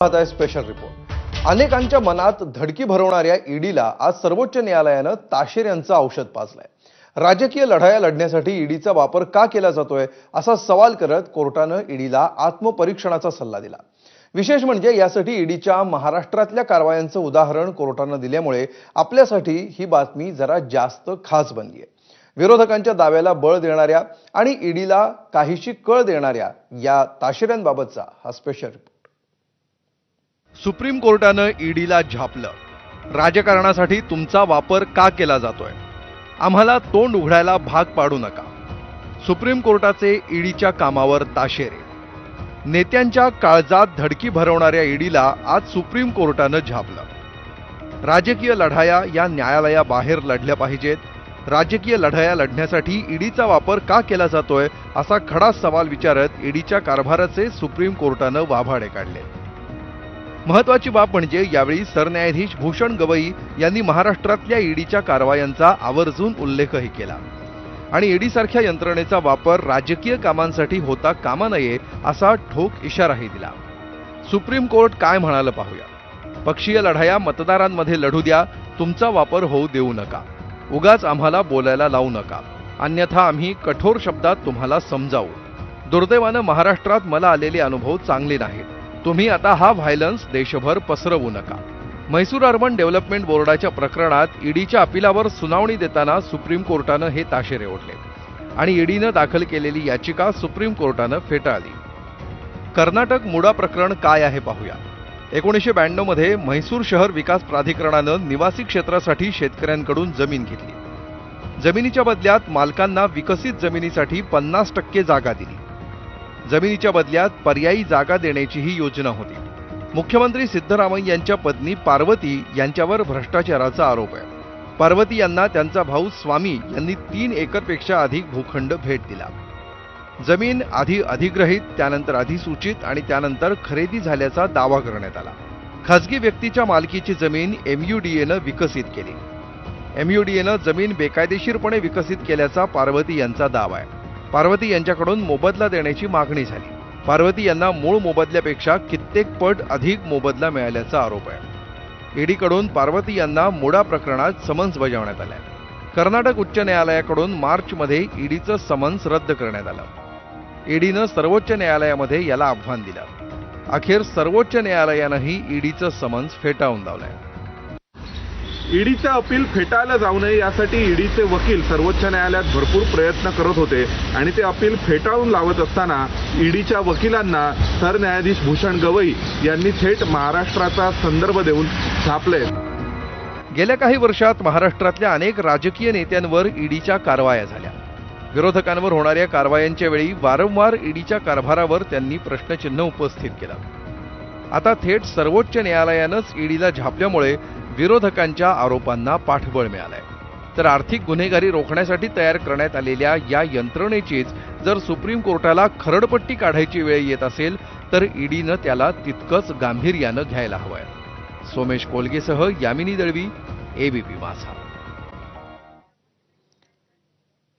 पाहत आहे special report अनेकांच्या मनात धडकी भरवणाऱ्या ईडीला आज सर्वोच्च न्यायालयानं ताशेर यांचं औषध पाजलंय. राजकीय लढाया लढण्यासाठी ईडीचा वापर का केला जातोय असा सवाल करत कोर्टानं ईडीला आत्मपरीक्षणाचा सल्ला दिला. विशेष म्हणजे यासाठी ईडीच्या महाराष्ट्रातल्या कारवायांचं उदाहरण कोर्टानं दिल्यामुळे आपल्यासाठी ही बातमी जरा जास्त खास बनली आहे विरोधकांच्या दाव्याला बळ देणाऱ्या आणि ईडीला काहीशी कळ देणाऱ्या या ताशेऱ्यांबाबतचा हा स्पेशल रिपोर्ट सुप्रीम कोर्टानं ईडीला झापलं. राजकारणासाठी तुमचा वापर का केला जातोय? आम्हाला तोंड उघडायला भाग पाडू नका. सुप्रीम कोर्टाचे ईडीच्या कामावर ताशेरे. नेत्यांच्या काळजात धडकी भरवणाऱ्या ईडीला आज सुप्रीम कोर्टानं झापलं. राजकीय लढाया या न्यायालयाबाहेर लढल्या पाहिजेत. राजकीय लढाया लढण्यासाठी ईडीचा वापर का केला जातोय असा खडा सवाल विचारत ईडीच्या कारभाराचे सुप्रीम कोर्टानं वाभाडे काढले. महत्वाची बाब म्हणजे यावेळी सरन्यायाधीश भूषण गवई यांनी महाराष्ट्रातल्या ईडीच्या कारवायांचा आवर्जून उल्लेखही केला. आणि ईडीसारख्या यंत्रणेचा वापर राजकीय कामांसाठी होता कामा नये असा ठोक इशाराही दिला. सुप्रीम कोर्ट काय म्हणालं पाहूया. पक्षीय लढाया मतदारांमध्ये लढू द्या तुमचा वापर होऊ देऊ नका. उगाच आम्हाला बोलायला लावू नका. अन्यथा आम्ही कठोर शब्दात तुम्हाला समजावू दुर्दैवानं महाराष्ट्रात मला आलेले अनुभव चांगले नाहीत. तुम्ही आता हा व्हायलन्स देशभर पसरवू नका. म्हैसूर अर्बन डेव्हलपमेंट बोर्डाच्या प्रकरणात ईडीच्या अपिलावर सुनावणी देताना सुप्रीम कोर्टानं हे ताशेरे ओढले आणि ईडीनं दाखल केलेली याचिका सुप्रीम कोर्टानं फेटाळली. कर्नाटक मुडा प्रकरण काय आहे पाहूया. एकोणीसशे ब्याण्णवमध्ये म्हैसूर शहर विकास प्राधिकरणानं निवासी क्षेत्रासाठी शेतकऱ्यांकडून जमीन घेतली. जमिनीच्या बदल्यात मालकांना विकसित जमिनीसाठी पन्नास टक्के जागा दिली. जमिनीच्या बदल्यात पर्यायी जागा देण्याची ही योजना होती. मुख्यमंत्री सिद्धरामय्या यांच्या पत्नी पार्वती यांच्यावर भ्रष्टाचाराचा आरोप आहे. पार्वती यांना त्यांचा भाऊ स्वामी यांनी तीन एकरपेक्षा अधिक भूखंड भेट दिला. जमीन आधी अधिग्रहित त्यानंतर अधिसूचित आणि त्यानंतर खरेदी झाल्याचा दावा करण्यात आला. खासगी व्यक्तीच्या मालकीची जमीन एमयूडीएनं विकसित केली. एमयूडीएनं जमीन बेकायदेशीरपणे विकसित केल्याचा पार्वती यांचा दावा आहे. पार्वती यांच्याकडून मोबदला देण्याची मागणी झाली. पार्वती यांना मूळ मोबदल्यापेक्षा कित्येक पट अधिक मोबदला मिळाल्याचा आरोप आहे. ईडीकडून पार्वती यांना मुडा प्रकरणात समन्स बजावण्यात आलाय. कर्नाटक उच्च न्यायालयाकडून मार्चमध्ये ईडीचं समन्स रद्द करण्यात आलं. ईडीनं सर्वोच्च न्यायालयामध्ये याला आव्हान दिलं. अखेर सर्वोच्च न्यायालयानंही ईडीचं समन्स फेटाळून लावलंय. ईडीचं अपील फेटाळलं जाऊ नये यासाठी ईडीचे वकील सर्वोच्च न्यायालयात भरपूर प्रयत्न करत होते आणि ते अपील फेटाळून लावत असताना ईडीच्या वकिलांना सरन्यायाधीश भूषण गवई यांनी थेट महाराष्ट्राचा संदर्भ देऊन छापले. गेल्या काही वर्षात महाराष्ट्रातल्या अनेक राजकीय नेत्यांवर ईडीच्या कारवाया झाल्या. विरोधकांवर होणाऱ्या कारवायांच्या वेळी वारंवार ईडीच्या कारभारावर त्यांनी प्रश्नचिन्ह उपस्थित केलं. आता थेट सर्वोच्च न्यायालयानंच ईडीला झापल्यामुळे विरोधकांच्या आरोपांना पाठबळ मिळालंय. तर आर्थिक गुन्हेगारी रोखण्यासाठी तयार करण्यात आलेल्या या यंत्रणेचीच जर सुप्रीम कोर्टाला खरडपट्टी काढायची वेळ येत असेल तर ईडीनं त्याला तितकंच गांभीर्यानं घ्यायला हवंय. सोमेश कोलगेसह यामिनी दळवी एबीपी माझा.